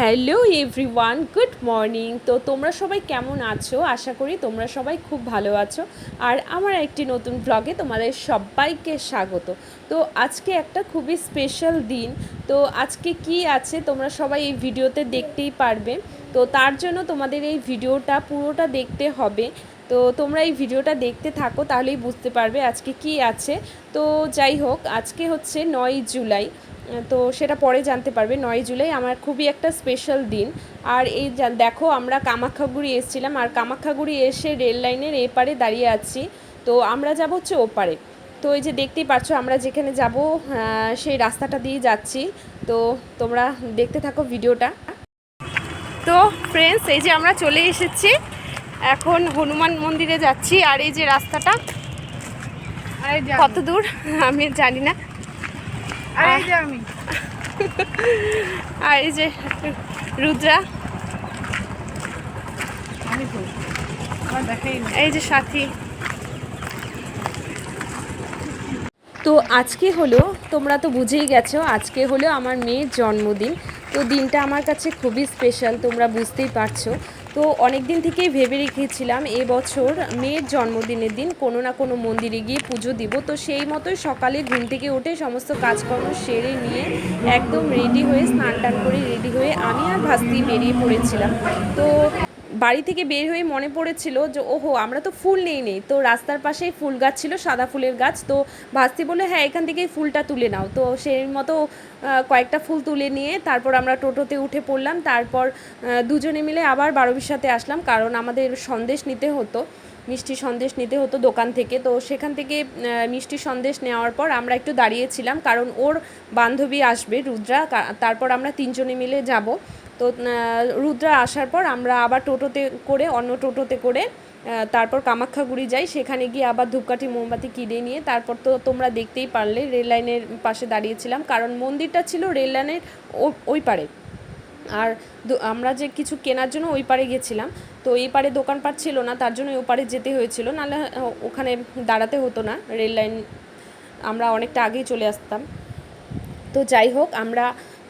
Hello everyone, good morning. তো তোমরা সবাই কেমন আছো? আশা করি তোমরা সবাই খুব ভালো আছো। আর আমার একটি নতুন ব্লগে তোমাদের সবাইকে স্বাগত। তো আজকে একটা খুবই স্পেশাল দিন। তো আজকে কি আছে তোমরা সবাই এই ভিডিওতে দেখতেই পারবে। তো তার জন্য তোমাদের এই ভিডিওটা পুরোটা দেখতে হবে। তো তোমরা এই ভিডিওটা দেখতে থাকো, তাহলেই বুঝতে পারবে আজকে কি আছে। তো যাই হোক, আজকে হচ্ছে নয় জুলাই। তো সেটা পরে জানতে পারবে। নয় জুলাই আমার খুবই একটা স্পেশাল দিন। আর এই দেখো আমরা কামাখ্যাগুড়ি এসেছিলাম। আর কামাখ্যাগুড়ি এসে রেল লাইনের এপারে দাঁড়িয়ে আছি। তো আমরা যাব হচ্ছে ওপারে। তো এই যে দেখতেই পাচ্ছ আমরা যেখানে যাব সেই রাস্তাটা দিয়ে যাচ্ছি। তো তোমরা দেখতে থাকো ভিডিওটা। তো ফ্রেন্ডস এই যে আমরা চলে এসেছি। এখন হনুমান মন্দিরে যাচ্ছি। আর এই যে রাস্তাটা কত দূর? আমি জানি না। আরে এই যে রুদ্রা। এই যে সাথী। তো আজকে হলো তোমরা তো বুঝেই গেছো আজকে হলো আমার মেয়ের জন্মদিন। তো দিনটা আমার কাছে খুবই স্পেশাল তোমরা বুঝতেই পারছ। তো অনেক দিন থেকেই ভেবে রেখেছিলাম এবছর মেয়ের জন্মদিনের দিন কোনো না কোনো মন্দিরে গিয়ে পুজো দিব। তো সেই মতোই সকালে ঘুম থেকে উঠে সমস্ত কাজকর্ম সেরে নিয়ে একদম রেডি হয়ে স্নান টান করে রেডি হয়ে আমি আর ভাস্তি বেরিয়ে পড়েছিলাম। তো বাড়ি থেকে বের হয়ে মনে পড়েছিল যে, ওহো, আমরা তো ফুল নেই নেই। তো রাস্তার পাশেই ফুল গাছ ছিল, সাদা ফুলের গাছ। তো ভাস্তি বলে হ্যাঁ এখান থেকেই ফুলটা তুলে নাও। তো সেই মতো কয়েকটা ফুল তুলে নিয়ে তারপর আমরা টোটোতে উঠে পড়লাম। তারপর দুজনে মিলে আবার বারবির সাথে আসলাম, কারণ আমাদের সন্দেশ নিতে হতো, মিষ্টি সন্দেশ নিতে হতো দোকান থেকে। তো সেখান থেকে মিষ্টি সন্দেশ নেওয়ার পর আমরা একটু দাঁড়িয়েছিলাম, কারণ ওর বান্ধবী আসবে, রুদ্রা। তারপর আমরা তিনজনে মিলে যাব। তো রুদ্রা আসার পর আমরা আবার টোটোতে করে, অন্য টোটোতে করে তারপর কামাখ্যাগুড়ি যাই। সেখানে গিয়ে আবার ধূপকাঠি, মোমবাতি কিনে নিয়ে তারপর তো তোমরা দেখতেই পারলে, রেল লাইনের পাশে দাঁড়িয়েছিলাম। কারণ মন্দিরটা ছিল রেল লাইনের ওই পারে। আর আমরা যে কিছু কেনার জন্য ওই পারে গেছিলাম। তো এই পারে দোকানপাট ছিল না, তার জন্য ওই পারে যেতে হয়েছিল। নাহলে ওখানে দাঁড়াতে হতো না, রেল লাইন। আমরা অনেকটা আগেই চলে আসতাম। তো যাই হোক, আমরা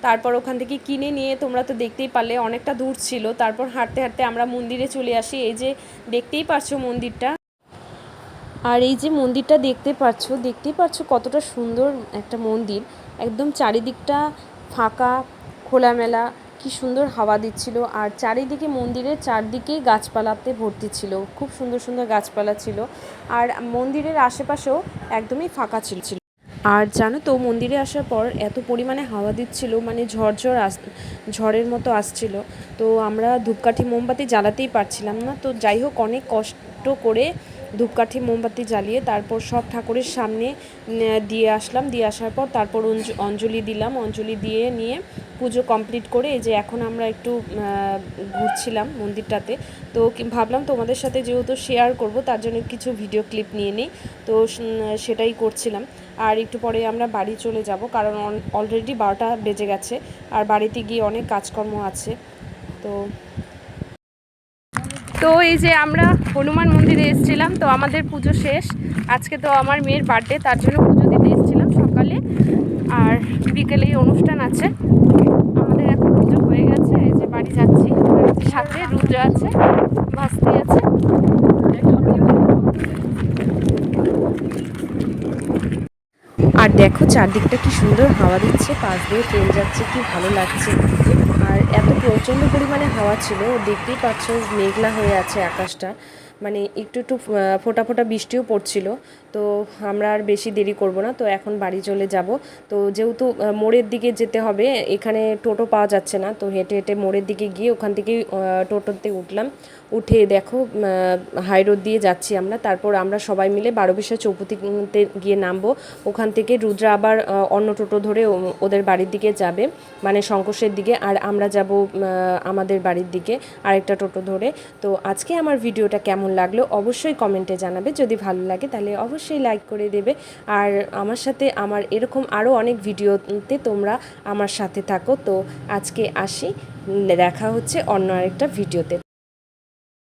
তারপর ওখান থেকে কিনে নিয়ে তোমরা তো দেখতেই পারলে অনেকটা দূর ছিল। তারপর হাঁটতে হাঁটতে আমরা মন্দিরে চলে আসি। এই যে দেখতেই পারছ মন্দিরটা। আর এই যে মন্দিরটা দেখতে পাচ্ছ দেখতেই পাচ্ছ কতটা সুন্দর একটা মন্দির। একদম চারিদিকটা ফাঁকা, খোলামেলা, কি সুন্দর হাওয়া দিচ্ছিল। আর চারিদিকে মন্দিরের চারদিকে গাছপালাতে ভর্তি ছিল। খুব সুন্দর সুন্দর গাছপালা ছিল। আর মন্দিরের আশেপাশেও একদমই ফাঁকা ছিল। আর জানো তো, মন্দিরে আসার পর এত পরিমাণে হাওয়া দিচ্ছিল মানে ঝড়ঝড় আস, ঝড়ের মতো আসছিল। তো আমরা ধূপকাঠি মোমবাতি জ্বালাতেই পারছিলাম না। তো যাই হোক, অনেক কষ্ট করে ধূপকাঠি মোমবাতি জ্বালিয়ে তারপর সব ঠাকুরের সামনে দিয়ে আসলাম। দিয়ে আসার পর তারপর অঞ্জ- অঞ্জলি দিলাম। অঞ্জলি দিয়ে নিয়ে পুজো কমপ্লিট করে এই যে এখন আমরা একটু ঘুরছিলাম মন্দিরটাতে। তো ভাবলাম তোমাদের সাথে যেহেতু শেয়ার করব, তার জন্য কিছু ভিডিও ক্লিপ নিয়ে নিই। তো সেটাই করছিলাম। আর একটু পরে আমরা বাড়ি চলে যাব, কারণ অলরেডি বারোটা বেজে গেছে। আর বাড়িতে গিয়ে অনেক কাজকর্ম আছে। তো তো এই যে আমরা হনুমান মন্দিরে এসেছিলাম, তো আমাদের পুজো শেষ। আজকে তো আমার মেয়ের বার্থডে তার জন্য পুজো দিতে এসেছিলাম সকালে। আর বিকেলেই অনুষ্ঠান আছে। হয়ে গেছে, এই যে বাড়ি যাচ্ছি। সাথে রুদ্র আছে আছে। আর দেখো চারদিকটা কি সুন্দর হাওয়া দিচ্ছে, পাশ দিয়ে ট্রেন যাচ্ছে, কি ভালো লাগছে। আর এত প্রচণ্ড পরিমাণে হাওয়া ছিল, দেখতেই পাচ্ছ মেঘলা হয়ে আছে আকাশটা। মানে একটু একটু ফোটা ফোঁটা বৃষ্টিও পড়ছিল। তো আমরা আর বেশি দেরি করব না। তো এখন বাড়ি চলে যাব। তো যেহেতু মোড়ের দিকে যেতে হবে, এখানে টোটো পাওয়া যাচ্ছে না। তো হেঁটে হেঁটে মোড়ের দিকে গিয়ে ওখান থেকে টোটোতে উঠলাম। উঠে দেখো হাই রোড দিয়ে যাচ্ছি আমরা। তারপর আমরা সবাই মিলে বারোবিশা চৌপতিতে গিয়ে নামবো। ওখান থেকে রুদ্রা আবার অন্য টোটো ধরে ওদের বাড়ির দিকে যাবে মানে শঙ্কোষের দিকে। আর আমরা যাব আমাদের বাড়ির দিকে আরেকটা টোটো ধরে। তো আজকে আমার ভিডিওটা কেমন লাগল অবশ্যই কমেন্টে জানাবে। যদি ভালো লাগে তাহলে অবশ্যই লাইক করে দেবে। আর আমার সাথে আমার এরকম আরও অনেক ভিডিওতে তোমরা আমার সাথে থাকো। তো আজকে আসি। দেখা হচ্ছে অন্য আরেকটা ভিডিওতে।